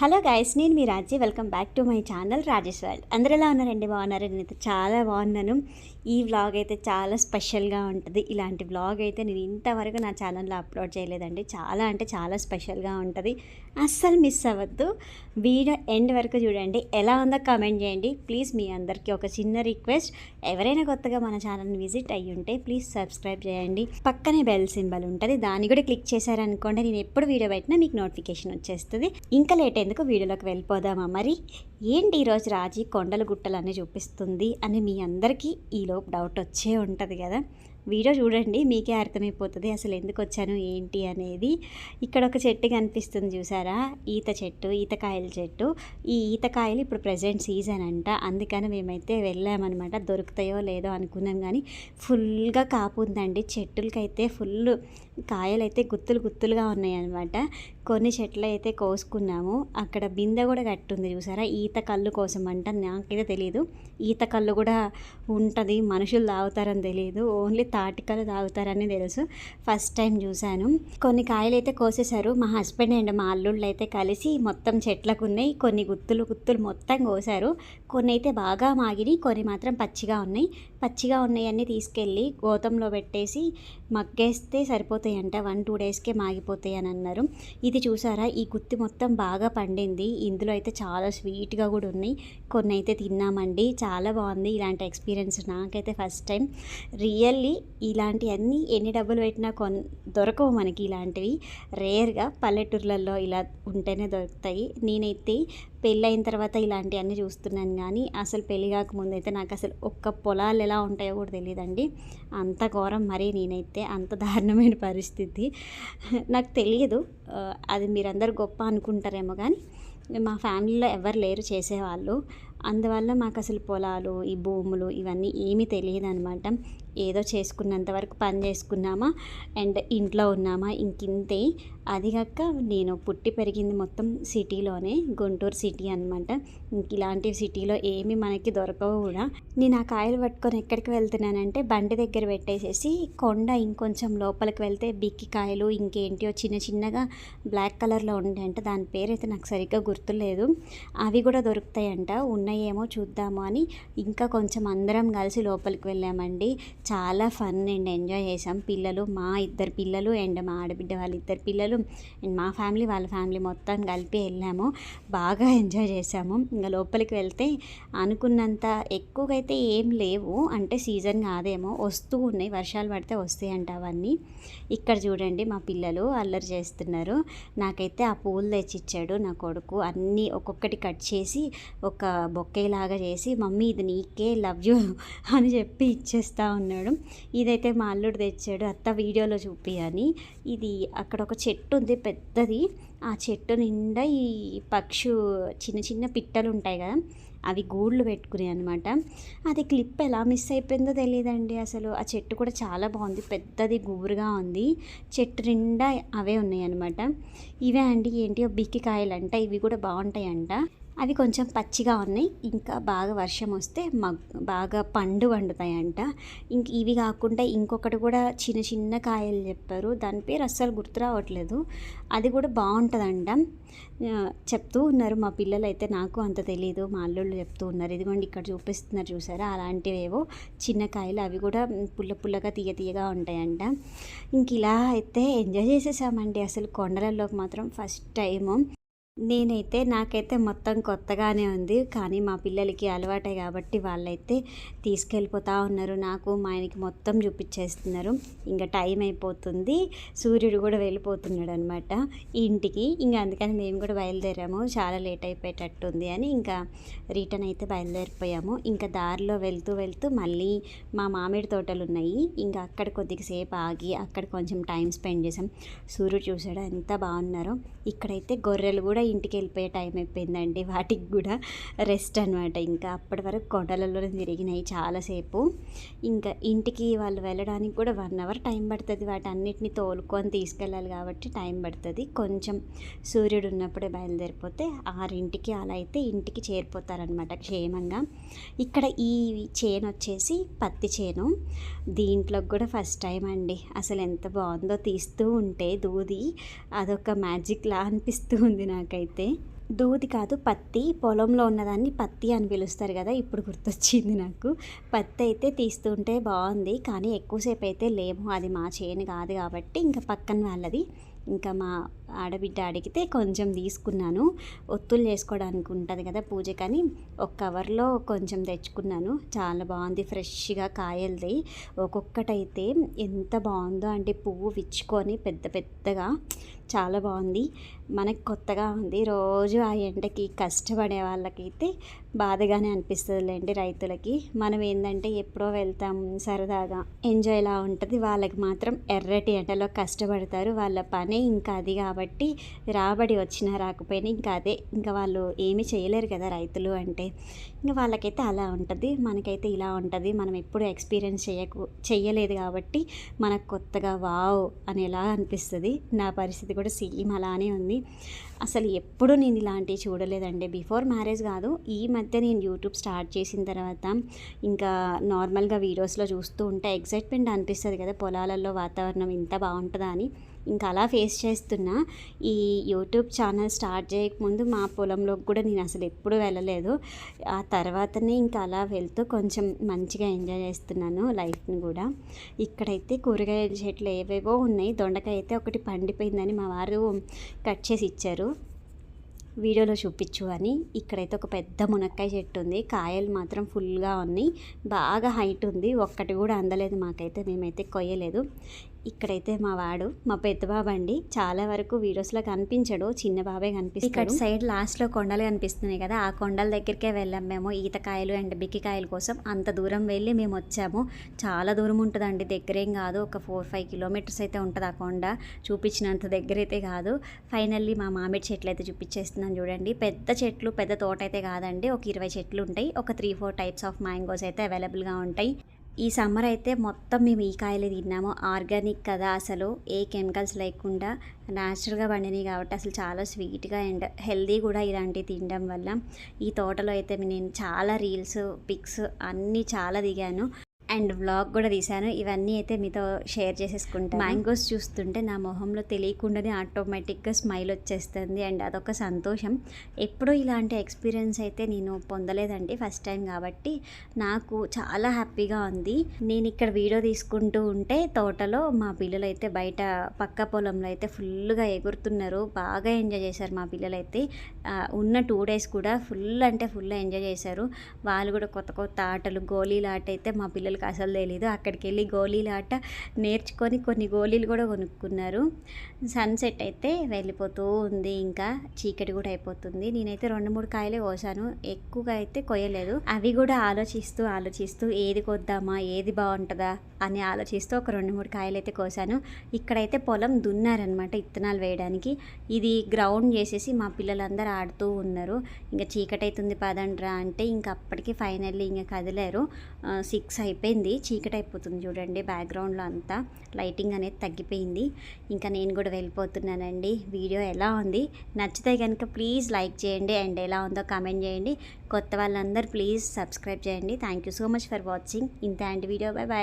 Hello guys నేను మీ Raji. Welcome back to my channel Rajesh world. అందరు ఎలా ఉన్నారండి బాగున్నారు? నేనైతే చాలా బాగున్నాను. ఈ వ్లాగ్ అయితే చాలా స్పెషల్గా ఉంటుంది. ఇలాంటి వ్లాగ్ అయితే నేను ఇంతవరకు నా ఛానల్లో అప్లోడ్ చేయలేదండి. చాలా అంటే చాలా స్పెషల్గా ఉంటుంది. అస్సలు మిస్ అవ్వద్దు. వీడియో ఎండ్ వరకు చూడండి. ఎలా ఉందో కామెంట్ చేయండి. ప్లీజ్ మీ అందరికీ ఒక చిన్న రిక్వెస్ట్ ఎవరైనా కొత్తగా మన ఛానల్ని విజిట్ అయ్యి ఉంటే ప్లీజ్ సబ్స్క్రైబ్ చేయండి. పక్కనే బెల్ సింబల్ ఉంటుంది. దాన్ని కూడా క్లిక్ చేశారనుకోండి నేను ఎప్పుడు వీడియో పెట్టినా మీకు నోటిఫికేషన్ వచ్చేస్తుంది. ఇంకా లేట్ ఎందుకు వీడియోలోకి వెళ్ళిపోదామా మరి? ఏంటి ఈరోజు రాజీ కొండల గుట్టలన్నీ చూపిస్తుంది అని మీ అందరికీ ఈలోపు డౌట్ వచ్చే ఉంటుంది కదా. వీడియో చూడండి మీకే అర్థమైపోతుంది అసలు ఎందుకు వచ్చాను ఏంటి అనేది. ఇక్కడ ఒక చెట్టు కనిపిస్తుంది చూసారా? ఈత చెట్టు ఈతకాయల చెట్టు. ఈ ఈతకాయలు ఇప్పుడు ప్రజెంట్ సీజన్ అంట. అందుకని మేమైతే వెళ్ళామన్నమాట. దొరుకుతాయో లేదో అనుకున్నాం కానీ ఫుల్గా కాపు ఉందండి. చెట్టులకైతే ఫుల్ కాయలు అయితే గుత్తులు గుత్తులుగా ఉన్నాయన్నమాట. కొన్ని చెట్లు అయితే కోసుకున్నాము. అక్కడ బిందె కూడా కట్టుంది చూసారా? ఈత కళ్ళు కోసం అంట నాకైతే తెలియదు ఈత కళ్ళు కూడా ఉంటుంది. మనుషులు తాగుతారని తెలియదు ఓన్లీ తాటికలు తాగుతారని తెలుసు. ఫస్ట్ టైం చూశాను. కొన్ని కాయలు అయితే కోసేశారు. మా హస్బెండ్ అండ్ మా అల్లుళ్ళు అయితే కలిసి మొత్తం చెట్లకు ఉన్నాయి. కొన్ని గుత్తులు గుత్తులు మొత్తం కోసారు. కొన్ని అయితే బాగా మాగినాయి కొన్ని మాత్రం పచ్చిగా ఉన్నాయి. పచ్చిగా ఉన్నాయన్నీ తీసుకెళ్ళి గోతంలో పెట్టేసి మగ్గేస్తే సరిపోతాయంట. వన్ టూ డేస్కే మాగిపోతాయి అని అన్నారు. ఇది చూసారా? ఈ గుత్తి మొత్తం బాగా పండింది. ఇందులో అయితే చాలా స్వీట్గా కూడా ఉన్నాయి. కొన్ని అయితే తిన్నామండి. చాలా బాగుంది ఇలాంటి ఎక్స్పీరియన్స్ నాకైతే ఫస్ట్ టైం. రియల్లీ ఇలాంటివన్నీ ఎన్ని డబ్బులు పెట్టినా కొన్ దొరకవు మనకి ఇలాంటివి. రేర్గా పల్లెటూర్లలో ఇలా ఉంటేనే దొరుకుతాయి. నేనైతే పెళ్ళైన తర్వాత ఇలాంటివన్నీ చూస్తున్నాను కానీ అసలు పెళ్ళి కాకముందు అయితే నాకు అసలు ఒక్క పొలాలు ఎలా ఉంటాయో కూడా తెలియదండి. అంత ఘోరం మరీ నేనైతే అంత దారుణమైన పరిస్థితి. నాకు తెలియదు. అది మీరందరూ గొప్ప అనుకుంటారేమో కానీ మా ఫ్యామిలీలో ఎవరు లేరు చేసేవాళ్ళు. అందువల్ల మాకు అసలు పొలాలు ఈ భూములు ఇవన్నీ ఏమీ తెలియదు అనమాట ఏదో చేసుకున్నంత వరకు పని చేసుకున్నామా? అండ్ ఇంట్లో ఉన్నామా? ఇంకింతే. అది కాక నేను పుట్టి పెరిగింది మొత్తం సిటీలోనే గుంటూరు సిటీ అనమాట ఇంక ఇలాంటి సిటీలో ఏమి మనకి దొరకవు కూడా. నేను ఆ కాయలు పట్టుకొని ఎక్కడికి వెళ్తున్నానంటే బండి దగ్గర పెట్టేసేసి కొండ ఇంకొంచెం లోపలికి వెళ్తే బిక్కి కాయలు ఇంకేంటియో చిన్న చిన్నగా బ్లాక్ కలర్లో ఉంటాయంట దాని పేరైతే నాకు సరిగ్గా గుర్తులేదు. అవి కూడా దొరుకుతాయంట. ఉన్నాయేమో చూద్దాము అని. ఇంకా కొంచెం అందరం కలిసి లోపలికి వెళ్ళామండి. చాలా ఫన్ అండ్ ఎంజాయ్ చేసాం పిల్లలు మా ఇద్దరు పిల్లలు అండ్ మా ఆడబిడ్డ వాళ్ళ ఇద్దరు పిల్లలు అండ్ మా ఫ్యామిలీ వాళ్ళ ఫ్యామిలీ మొత్తం కలిపి వెళ్ళాము. బాగా ఎంజాయ్ చేసాము ఇంకా లోపలికి వెళ్తే అనుకున్నంత ఎక్కువగా అయితే ఏం లేవు. అంటే సీజన్ కాదేమో వస్తూ ఉన్నాయి. వర్షాలు పడితే వస్తాయంట అవన్నీ. ఇక్కడ చూడండి మా పిల్లలు అల్లరి చేస్తున్నారు. నాకైతే ఆ పూలు తెచ్చిచ్చాడు నా కొడుకు. అన్నీ ఒక్కొక్కటి కట్ చేసి ఒక బొక్కేలాగా చేసి మమ్మీ ఇది నీకే లవ్ యూ అని చెప్పి ఇచ్చేస్తా అన్నాడు. ఇదైతే మా అల్లుడు తెచ్చాడు. అత్త వీడియోలో చూపి అని ఇది అక్కడ ఒక చెట్టు ఉంది పెద్దది. ఆ చెట్టు నిండా ఈ పక్షు చిన్న చిన్న పిట్టలు ఉంటాయి కదా అవి గూళ్ళు పెట్టుకున్నాయి అనమాట అది క్లిప్ ఎలా మిస్ అయిపోయిందో తెలియదండి అసలు. ఆ చెట్టు కూడా చాలా బాగుంది పెద్దది గుబురుగా ఉంది. చెట్టు నిండా అవే ఉన్నాయి అనమాట ఇవే అండి ఏంటి బిక్కి కాయలు అంట ఇవి కూడా బాగుంటాయంట. అవి కొంచెం పచ్చిగా ఉన్నాయి. ఇంకా బాగా వర్షం వస్తే మగ్ బాగా పండు వండుతాయంట. ఇంక ఇవి కాకుండా ఇంకొకటి కూడా చిన్న చిన్న కాయలు చెప్పారు. దాని పేరు అస్సలు గుర్తు రావట్లేదు. అది కూడా బాగుంటుందంట. చెప్తూ ఉన్నారు. మా పిల్లలు అయితే నాకు అంత తెలియదు మా అల్లుళ్ళు చెప్తూ ఉన్నారు. ఇదిగోండి ఇక్కడ చూపిస్తున్నారు చూసారా? అలాంటివేవో చిన్న కాయలు. అవి కూడా పుల్ల పుల్లగా తీయ తీయగా ఉంటాయంట. ఇంక ఇలా అయితే ఎంజాయ్ చేసేసామండి. అసలు కొండలలోకి మాత్రం ఫస్ట్ టైము. నేనైతే నాకైతే మొత్తం కొత్తగానే ఉంది. కానీ మా పిల్లలకి అలవాటే కాబట్టి వాళ్ళైతే తీసుకెళ్ళిపోతూ ఉన్నారు. నాకు మా ఆయనకి మొత్తం చూపించేస్తున్నారు. ఇంకా టైం అయిపోతుంది. సూర్యుడు కూడా వెళ్ళిపోతున్నాడు అనమాట ఇంటికి. ఇంకా అందుకని మేము కూడా బయలుదేరాము. చాలా లేట్ అయిపోయేటట్టుంది అని ఇంకా రిటర్న్ అయితే బయలుదేరిపోయాము. ఇంకా దారిలో వెళ్తూ వెళ్తూ మళ్ళీ మా మామిడి తోటలు ఉన్నాయి. ఇంకా అక్కడ కొద్దిసేపు ఆగి అక్కడ కొంచెం టైం స్పెండ్ చేసాం. సూర్యుడు చూసాడు ఎంత బాగున్నారో. ఇక్కడైతే గొర్రెలు కూడా ఇంటికి వెళ్ళిపోయే టైం అయిపోయిందండి. వాటికి కూడా రెస్ట్ అనమాట ఇంకా అప్పటి వరకు కొండలలోనే తిరిగినాయి చాలాసేపు. ఇంకా ఇంటికి వాళ్ళు వెళ్ళడానికి కూడా వన్ అవర్ టైం పడుతుంది. వాటి అన్నిటిని తోలుకొని తీసుకెళ్ళాలి కాబట్టి టైం పడుతుంది. కొంచెం సూర్యుడు ఉన్నప్పుడే బయలుదేరిపోతే ఆరింటికి అలా అయితే ఇంటికి చేరిపోతారనమాట క్షేమంగా. ఇక్కడ ఈ చేను వచ్చేసి పత్తి చేను. దీంట్లో కూడా ఫస్ట్ టైం అండి. అసలు ఎంత బాగుందో తీస్తూ ఉంటే దూది. అదొక మ్యాజిక్ లా అనిపిస్తూ ఉంది నాకు. నాకైతే దూది కాదు పత్తి. పొలంలో ఉన్నదాన్ని పత్తి అని పిలుస్తారు కదా ఇప్పుడు గుర్తొచ్చింది నాకు. పత్తి అయితే తీస్తుంటే బాగుంది కానీ ఎక్కువసేపు అయితే లేము. అది మా చేను కాదు కాబట్టి ఇంకా పక్కన వాళ్ళది. ఇంకా మా ఆడబిడ్డ అడిగితే కొంచెం తీసుకున్నాను. ఒత్తులు చేసుకోవడానికి ఉంటుంది కదా పూజ కానీ ఒక కవర్లో కొంచెం తెచ్చుకున్నాను. చాలా బాగుంది ఫ్రెష్గా కాయలది. ఒక్కొక్కటైతే ఎంత బాగుందో అంటే పువ్వు విచ్చుకొని పెద్ద పెద్దగా చాలా బాగుంది. మనకు కొత్తగా ఉంది. రోజు ఆ ఎండకి కష్టపడే వాళ్ళకైతే బాధగానే అనిపిస్తుందిలేండి రైతులకి. మనం ఏంటంటే ఎప్పుడో వెళ్తాం సరదాగా. ఎంజాయ్లా ఉంటుంది. వాళ్ళకి మాత్రం ఎర్రటి ఎండలో కష్టపడతారు. వాళ్ళ పని ఇంకా అది కాబట్టి కాబట్టి రాబడి వచ్చినా రాకపోయినా ఇంకా అదే ఇంకా వాళ్ళు ఏమీ చేయలేరు కదా రైతులు అంటే. ఇంకా వాళ్ళకైతే అలా ఉంటుంది మనకైతే ఇలా ఉంటుంది మనం ఎప్పుడు ఎక్స్పీరియన్స్ చేయకు చెయ్యలేదు కాబట్టి మనకు కొత్తగా వావ్ అనేలా అనిపిస్తుంది. నా పరిస్థితి కూడా సేమ్ అలానే ఉంది. అసలు ఎప్పుడు నేను ఇలాంటివి చూడలేదండి. బిఫోర్ మ్యారేజ్ కాదు ఈ మధ్య నేను యూట్యూబ్ స్టార్ట్ చేసిన తర్వాత ఇంకా నార్మల్గా వీడియోస్లో చూస్తూ ఉంటే ఎక్సైట్మెంట్ అనిపిస్తుంది కదా పొలాలలో వాతావరణం ఇంత బాగుంటుందా అని. ఇంకా అలా ఫేస్ చేస్తున్నా. ఈ యూట్యూబ్ ఛానల్ స్టార్ట్ చేయకముందు మా పొలంలోకి కూడా నేను అసలు ఎప్పుడు వెళ్ళలేదు. ఆ తర్వాతనే ఇంకా అలా వెళ్తూ కొంచెం మంచిగా ఎంజాయ్ చేస్తున్నాను లైఫ్ని కూడా. ఇక్కడైతే కూరగాయల చెట్లు ఏవేవో ఉన్నాయి. దొండకాయ అయితే ఒకటి పండిపోయిందని మా వారు కట్ చేసి ఇచ్చారు. వీడియోలో చూపించు అని. ఇక్కడైతే ఒక పెద్ద మునక్కాయ చెట్టు ఉంది. కాయలు మాత్రం ఫుల్గా ఉన్నాయి. బాగా హైట్ ఉంది. ఒక్కటి కూడా అందలేదు మాకైతే. మేమైతే కొయ్యలేదు. ఇక్కడైతే మా వాడు మా పెద్ద బాబు అండి చాలా వరకు వీడియోస్లో కనిపించడు చిన్న బాబే కనిపిస్తాడు. ఇక్కడ సైడ్ లాస్ట్లో కొండలు కనిపిస్తున్నాయి కదా ఆ కొండల దగ్గరికే వెళ్ళాం మేము ఈతకాయలు అండ్ బిక్కికాయల కోసం. అంత దూరం వెళ్ళి మేము వచ్చాము. చాలా దూరం ఉంటుందండి దగ్గరేం కాదు. ఒక ఫోర్ ఫైవ్ కిలోమీటర్స్ అయితే ఉంటుంది ఆ కొండ. చూపించినంత దగ్గర అయితే కాదు. ఫైనల్లీ మా మామిడి చెట్లు అయితే చూపించేస్తున్నాను చూడండి. పెద్ద చెట్లు పెద్ద తోట అయితే కాదండి ఒక ఇరవై చెట్లు ఉంటాయి. ఒక three four types of mangoes అయితే అవైలబుల్గా ఉంటాయి. ఈ సమ్మర్ అయితే మొత్తం మేము ఈ కాయలు తిన్నాము. ఆర్గానిక్ కదా అసలు. ఏ కెమికల్స్ లేకుండా న్యాచురల్గా పండినాయి కాబట్టి అసలు చాలా స్వీట్గా అండ్ హెల్దీ కూడా ఇలాంటివి తినడం వల్ల. ఈ తోటలో అయితే నేను చాలా రీల్స్ పిక్స్ అన్నీ చాలా దిగాను. అండ్ వ్లాగ్ కూడా తీశాను. ఇవన్నీ అయితే మీతో షేర్ చేసేసుకుంటాను. మ్యాంగోస్ చూస్తుంటే నా మొహంలో తెలియకుండానే ఆటోమేటిక్గా స్మైల్ వచ్చేస్తుంది. అండ్ అదొక సంతోషం. ఎప్పుడూ ఇలాంటి ఎక్స్పీరియన్స్ అయితే నేను పొందలేదండి ఫస్ట్ టైం కాబట్టి. నాకు చాలా హ్యాపీగా ఉంది. నేను ఇక్కడ వీడియో తీసుకుంటూ ఉంటే తోటలో మా పిల్లలు అయితే బయట పక్క పొలంలో అయితే ఫుల్గా ఎగురుతున్నారు. బాగా ఎంజాయ్ చేశారు మా పిల్లలైతే. ఉన్న టూ డేస్ కూడా ఫుల్ అంటే ఫుల్ ఎంజాయ్ చేశారు. వాళ్ళు కూడా కొత్త కొత్త ఆటలు గోళీల ఆట అయితే మా పిల్లలు వాళ్ళకి అసలు తెలీదు. అక్కడికి వెళ్ళి గోళీల ఆట నేర్చుకొని కొన్ని గోళీలు కూడా కొనుక్కున్నారు. సన్సెట్ అయితే వెళ్ళిపోతూ ఉంది. ఇంకా చీకటి కూడా అయిపోతుంది. నేనైతే రెండు మూడు కాయలే కోసాను. ఎక్కువగా అయితే కొయ్యలేదు. అవి కూడా ఆలోచిస్తూ ఆలోచిస్తూ ఏది కొద్దామా ఏది బాగుంటుందా అని ఆలోచిస్తూ ఒక రెండు మూడు కాయలు అయితే కోసాను. ఇక్కడైతే పొలం దున్నారనమాట ఇత్తనాలు వేయడానికి. ఇది గ్రౌండ్ చేసేసి మా పిల్లలందరూ ఆడుతూ ఉన్నారు. ఇంకా చీకటి అవుతుంది పదండ్రా అంటే ఇంకా అప్పటికి ఫైనల్లీ ఇంకా కదిలేరు. సిక్స్ అయిపోయి అయిపోయింది. చీకటి అయిపోతుంది చూడండి బ్యాక్గ్రౌండ్లో అంతా. లైటింగ్ అనేది తగ్గిపోయింది. ఇంకా నేను కూడా వెళ్ళిపోతున్నానండి. వీడియో ఎలా ఉంది? నచ్చితే కనుక ప్లీజ్ లైక్ చేయండి అండ్ ఎలా ఉందో కామెంట్ చేయండి. కొత్త వాళ్ళందరూ ప్లీజ్ సబ్స్క్రైబ్ చేయండి. Thank you so much for watching ఇంత అండ్ వీడియో బై బాయ్